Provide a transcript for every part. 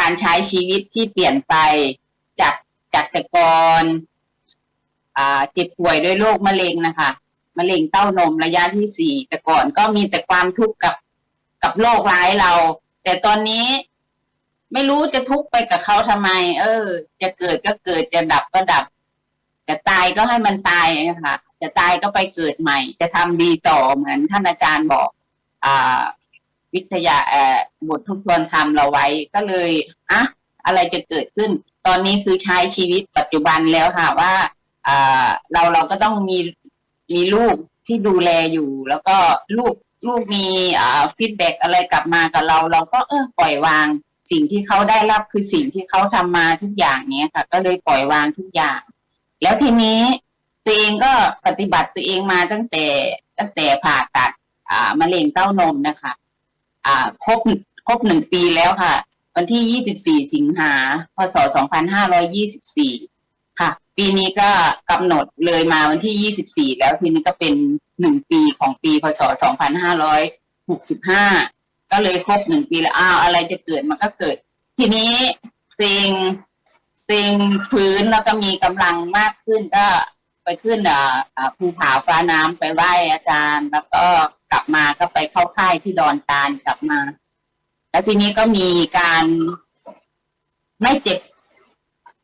การใช้ชีวิตที่เปลี่ยนไปจากจากแต่ก่อนอเจ็บป่วยด้วยโรคมะเร็งนะคะมะเร็งเต้านมระยะที่สี่แต่ก่อนก็มีแต่ความทุกข์กับกับโรคร้ายเรา แต่ตอนนี้ไม่รู้จะทุกข์ไปกับเขาทำไม เออ จะเกิดก็เกิดจะดับก็ดับ จะตายก็ให้มันตายนะคะจะตายก็ไปเกิดใหม่ จะทำดีต่อเหมือนท่านอาจารย์บอก อ่า วิทยาเอ่อบททบทวนธรรมเราไว้ก็เลยอะอะไรจะเกิดขึ้น ตอนนี้คือใช้ชีวิตปัจจุบันแล้วค่ะว่าอ่าเราเราก็ต้องมีมีลูกที่ดูแลอยู่ แล้วก็ลูกลูกมีอ่าฟีดแบ็กอะไรกลับมากับเรา เราก็เออปล่อยวาง สิ่งที่เขาได้รับคือสิ่งที่เขาทำมาทุกอย่างเนี้ยค่ะ ก็เลยปล่อยวางทุกอย่าง แล้วทีนี้ตัวเองก็ปฏิบัติตัวเองมาตั้งแต่ตั้งแต่ผ่าตัดอ่ามะเร็งเต้านมนะคะ อ่าครบครบหนึ่งปีแล้วค่ะ วันที่24สิงหาพศ2524ค่ะ ปีนี้ก็กำหนดเลยมาวันที่24แล้วทีนี้ก็เป็นหนึ่งปีของปีพศ2565ก็เลยครบหนึ่งปีแล้วอ้าวอะไรจะเกิดมันก็เกิด ทีนี้เตงเตงพื้นแล้วก็มีกำลังมากขึ้นก็ไปขึ้นอ่าอ่าภูผาฟ้าน้ำไปไหว้อาจารย์ แล้วก็ กลับมาก็ไปเข้าค่ายที่ดอนตาลกลับมา แล้วทีนี้ก็มีการไม่เจ็บ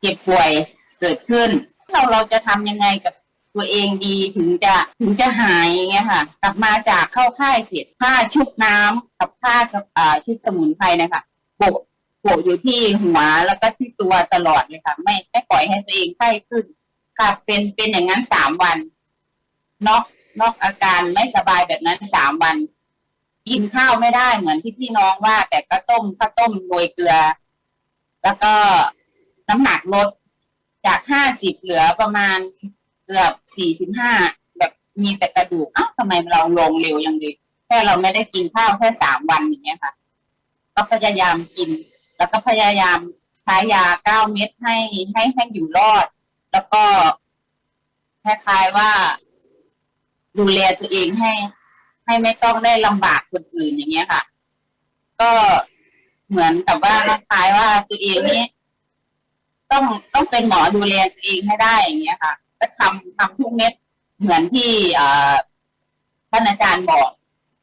เจ็บป่วยเกิดขึ้น เราเราจะทำยังไงกับตัวเองดีถึงจะถึงจะหายอย่างเงี้ยค่ะ กลับมาจากเข้าค่ายเสร็จผ้าชุบน้ำกับผ้าอ่าชุดสมุนไพรนะคะโปะโปะอยู่ที่หัวแล้วก็ที่ตัวตลอดเลยค่ะ ไม่ไม่ปล่อยให้ตัวเองไข้ขึ้นค่ะเป็นเป็นอย่างนั้นสามวันเนอก นอกอาการไม่สบายแบบนั้นสามวัน กินข้าวไม่ได้เหมือนที่พี่น้องว่า แต่ก็ต้มข้าวต้มโรยเกลือ แล้วก็น้ำหนักลดจากห้าสิบเหลือประมาณเกือบสี่สิบห้าแบบมีแต่กระดูกอ้าวทำไมเราลงเร็วยังดีแค่เราไม่ได้กินข้าวแค่สามวันอย่างเงี้ยค่ะ ก็พยายามกิน แล้วก็พยายามใช้ยาเก้าเม็ดให้ให้ให้อยู่รอด แล้วก็คล้ายๆว่า ดูแลตัวเองให้ ให้ไม่ต้องได้ลำบากคนอื่นอย่างเงี้ยค่ะ ก็เหมือนกับว่าคล้ายว่าตัวเองนี้ต้องต้องเป็นหมอดูแลตัวเองให้ได้อย่างเงี้ยค่ะ ก็ทำทำทุกเม็ดเหมือนที่เอ่อท่านอาจารย์บอก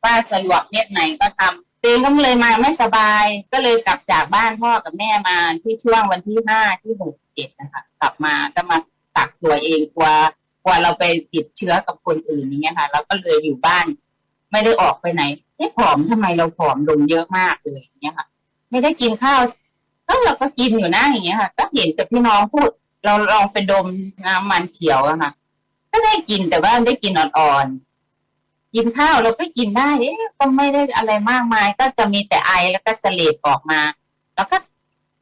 ว่าสะดวกเม็ดไหนก็ทำตัวเองก็เลยมาไม่สบาย ก็เลยกลับจากบ้านพ่อกับแม่มาที่ช่วงวันที่ห้าที่หกเจ็ดนะคะ กลับมาก็มากักตัวเองกลัว ลัวเราไปติดเชื้อกับคนอื่นอย่างเงี้ยค่ะเราก็เลยอยู่บ้าน ไม่ได้ออกไปไหนเอ๊ะผอมทำไมเราผอมลงเยอะมากเลยอย่างเงี้ยค่ะ ไม่ได้กินข้าวก็เราก็กินอยู่นะอย่างเงี้ยค่ะ ก็เห็นแต่พี่น้องพูด เราลองไปดมน้ำมันเขียวอะค่ะ ก็ได้กินแต่ว่าได้กินอ่อนๆกินข้าวเราก็กินได้เอ๊ะก็ไม่ได้อะไรมากมาย ก็จะมีแต่ไอแล้วก็เสลดออกมา แล้วก็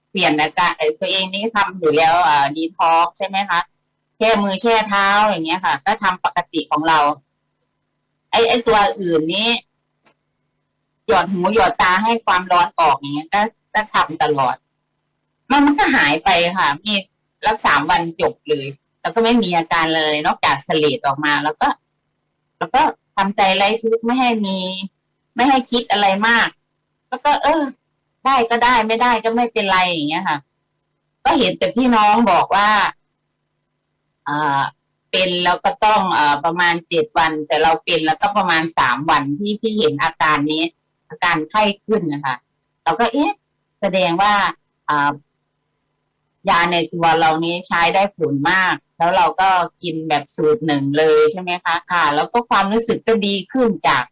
เปลี่ยนอาการเอ่ตัวเองนี่ทำอยู่แล้วอ่าดีท็อกใช่ไหมคะ แช่มือแช่เท้าอย่างเงี้ยค่ะ ก็ทำปกติของเรา ไอ้ไอ้ตัวอื่นนี้ หยอดหูหยอดตาให้ความร้อนออกอย่างเงี้ยก็ก็ทำตลอด มันมันก็หายไปค่ะ มีรักสามวันจบเลย แล้วก็ไม่มีอาการเลย นอกจากเสลดออกมา แล้วก็ แล้วก็ทำใจไร้ทุกข์ไม่ให้มี ไม่ให้คิดอะไรมาก แล้วก็ เออ ได้ก็ได้ไม่ได้ก็ไม่เป็นไรอย่างเงี้ยค่ะ ก็เห็นแต่พี่น้องบอกว่า เป็นแล้วก็ต้องอประมาณเจ็ดวัน แต่เราเป็นแล้วก็ประมาณสามวันที่ที่เห็นอาการนี้ อาการไข้ขึ้นนะคะ เราก็เอ๊ะแสดงว่าอยาในตัวเรานี้ใช้ได้ผลมาก แล้วเราก็กินแบบสูตรหนึ่งเลยใช่ไหมคะค่ะ แล้วก็ความรู้สึกก็ดีขึ้นจาก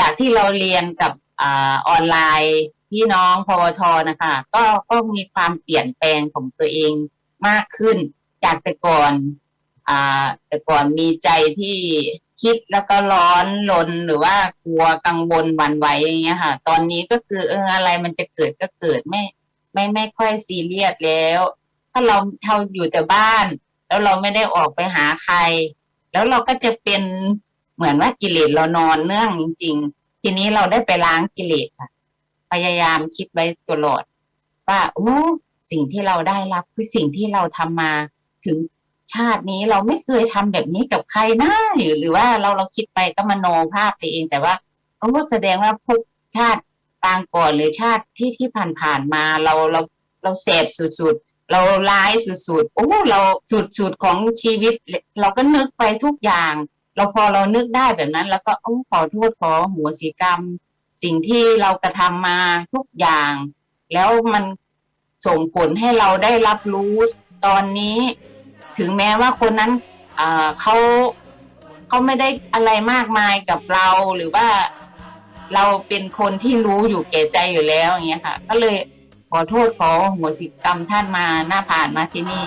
จากที่เราเรียนกับอออนไลน์พี่น้องพวทนะคะ ก็ก็มีความเปลี่ยนแปลงของตัวเองมากขึ้น จากแต่ก่อน อ่า แต่ก่อนมีใจที่คิดแล้วก็ร้อนลนหรือว่ากลัวกังวลหวั่นไหวอย่างเงี้ยค่ะ ตอนนี้ก็คือเอออะไรมันจะเกิดก็เกิดไม่ ไม่ไม่ค่อยซีเรียสแล้ว ถ้าเราเท่าอยู่แต่บ้าน แล้วเราไม่ได้ออกไปหาใคร แล้วเราก็จะเป็นเหมือนว่ากิเลสเรานอนเนื่องจริง ๆ ทีนี้เราได้ไปล้างกิเลสค่ะ พยายามคิดไว้ตลอด ว่าโอ้สิ่งที่เราได้รับคือสิ่งที่เราทำมาถึง ชาตินี้เราไม่เคยทำแบบนี้กับใครนะหรือหรือว่าเราเราคิดไปก็มโนภาพไปเองแต่ว่าโอ้แสดงว่าภพชาติปางก่อนหรือชาติที่ที่ผ่านๆมาเราเราเราเสพสุดๆ เราร้ายสุดๆ โอ้เราสุดๆของชีวิต เราก็นึกไปทุกอย่าง เราพอเรานึกได้แบบนั้น แล้วก็โอ้ขอโทษขอหัวสีกรรม สิ่งที่เรากระทำมาทุกอย่าง แล้วมันส่งผลให้เราได้รับรู้ตอนนี้ ถึงแม้ว่าคนนั้นเขาเขาไม่ได้อะไรมากมายกับเราหรือว่าเราเป็นคนที่รู้อยู่แก่ใจอยู่แล้วอย่างเงี้ยค่ะ ก็เลยขอโทษขอหัวสิกรรมท่านมาหน้าผ่านมาที่นี่